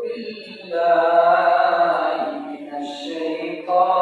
بالله من الشيطان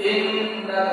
إنك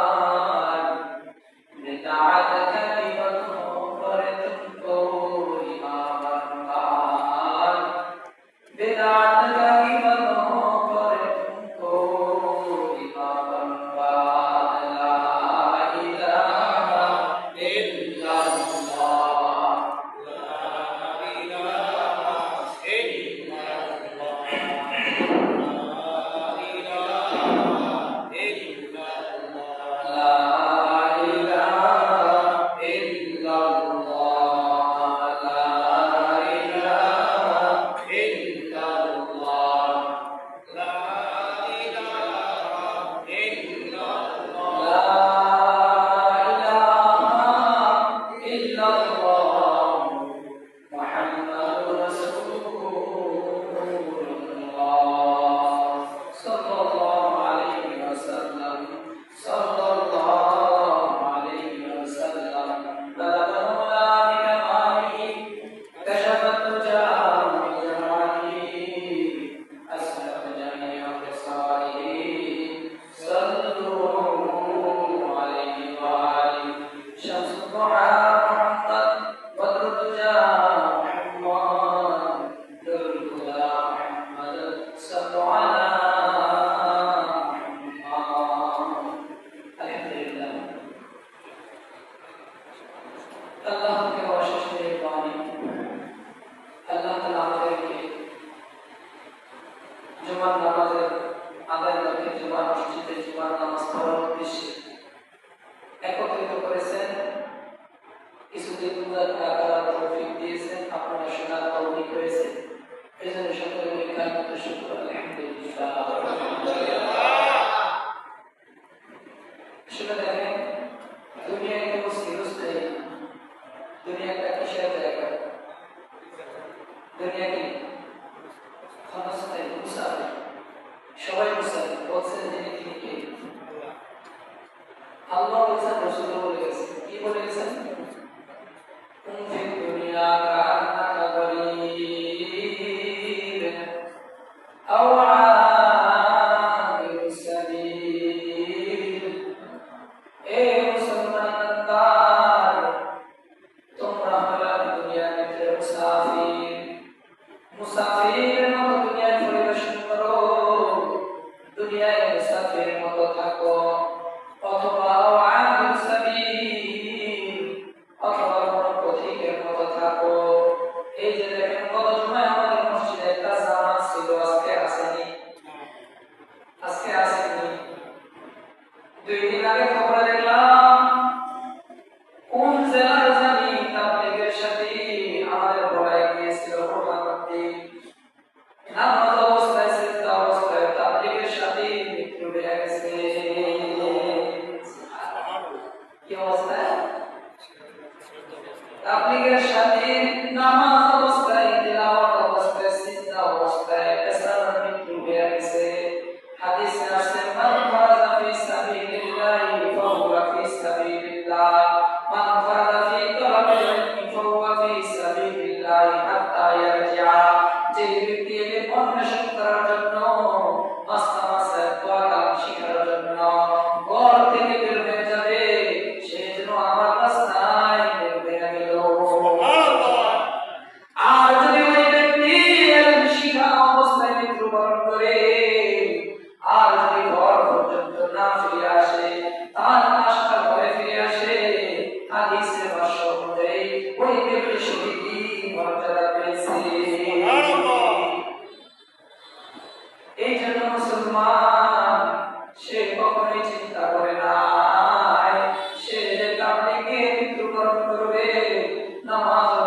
الضعاف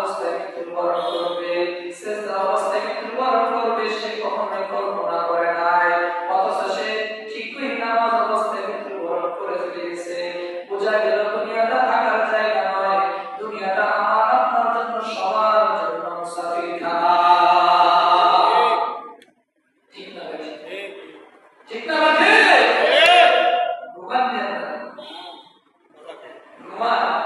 অবস্থায় মৃত্যুবরণ করবে। শ্রেষ্ঠ অবস্থায় মৃত্যুবরণ করবে সে কখনোই কল্পনা করে নাই। অথচ সে ঠিকই নামাজ অবস্থায় মৃত্যুবরণ করে চলে গেছে বোঝা গেল দুনিয়াটা থাকার জায়গা নয়। দুনিয়াটা আমার আপনার জন্য সবার জন্য মুসাফির খানা। ঠিক না ঠিক না ঠিক। ঘুমান।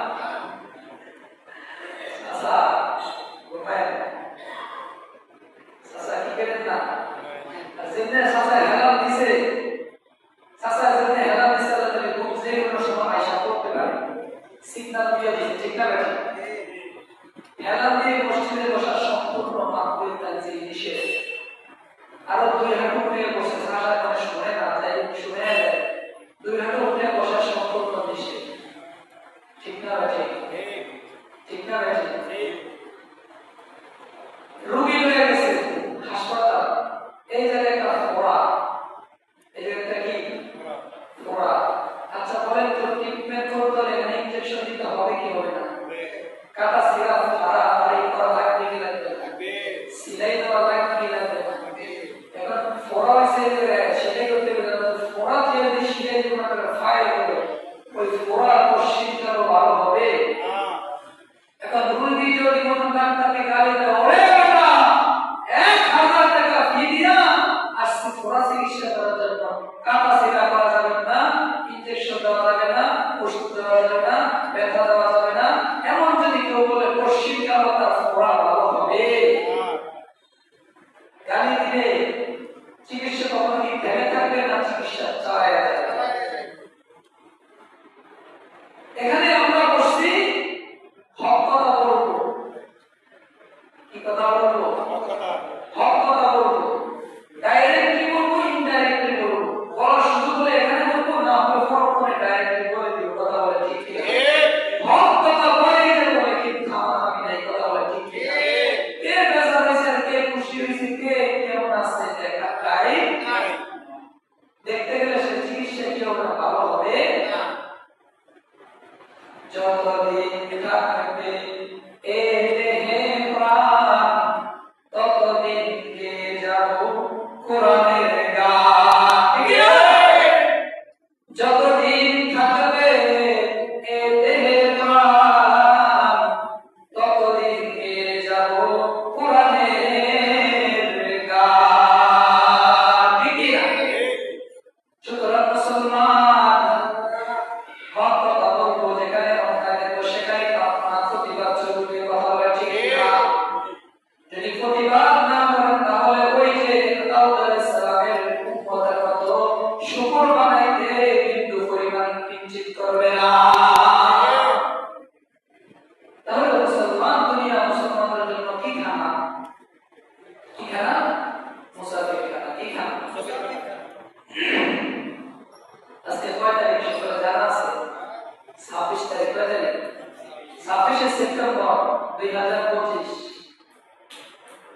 ডিসেম্বর দুই হাজার পঁচিশ।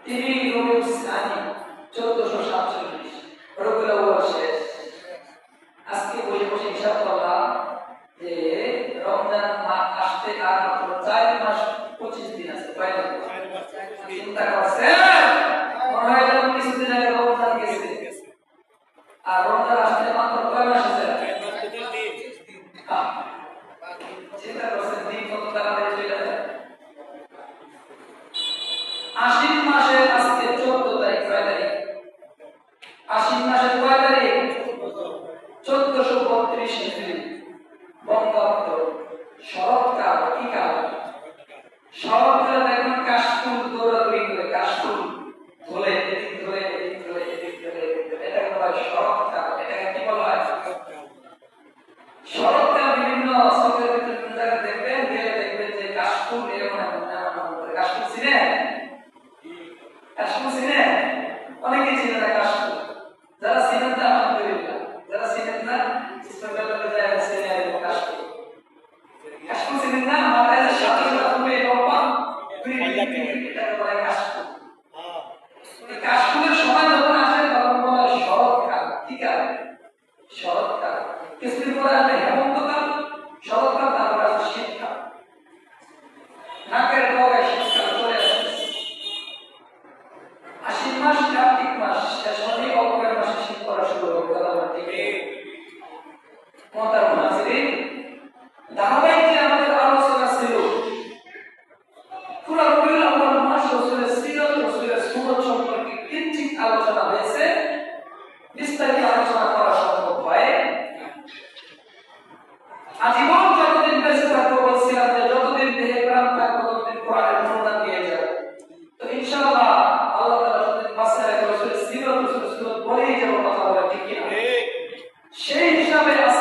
তিনি রবিউল চোদ্দশো সাতচল্লিশ। রবিউল শেষ। আজকে বসে বসে হিসাব করলাম যে রমজান মাস আসতে আর মাত্র চার মাস পঁচিশ দিন আছে। চিন্তা করছেন? মনে হয়